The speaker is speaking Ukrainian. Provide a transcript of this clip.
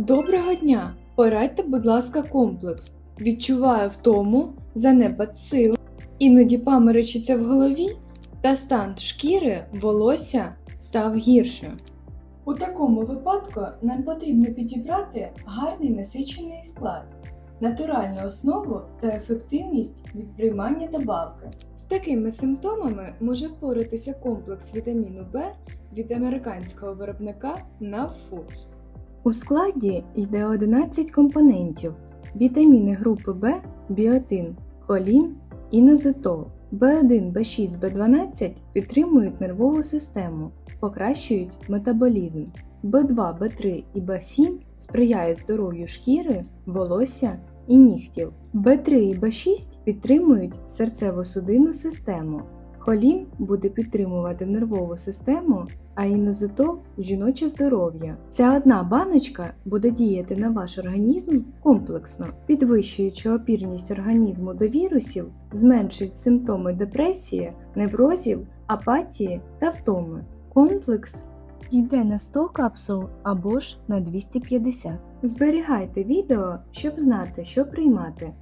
Доброго дня! Порадьте, будь ласка, комплекс. Відчуваю втому, занепад сил, іноді паморочиться в голові, та стан шкіри, волосся став гірше. У такому випадку нам потрібно підібрати гарний насичений склад, натуральну основу та ефективність від приймання добавки. З такими симптомами може впоратися комплекс вітаміну В від американського виробника NAV Foods. У складі йде 11 компонентів: вітаміни групи В, біотин, холін, інозитол. В1, В6, В12 підтримують нервову систему, покращують метаболізм. В2, В3 і В7 сприяють здоров'ю шкіри, волосся і нігтів. В3 і В6 підтримують серцево-судинну систему. Холін буде підтримувати нервову систему, а інозитол жіноче здоров'я. Ця одна баночка буде діяти на ваш організм комплексно, підвищуючи опірність організму до вірусів, зменшують симптоми депресії, неврозів, апатії та втоми. Комплекс йде на 100 капсул або ж на 250. Зберігайте відео, щоб знати, що приймати.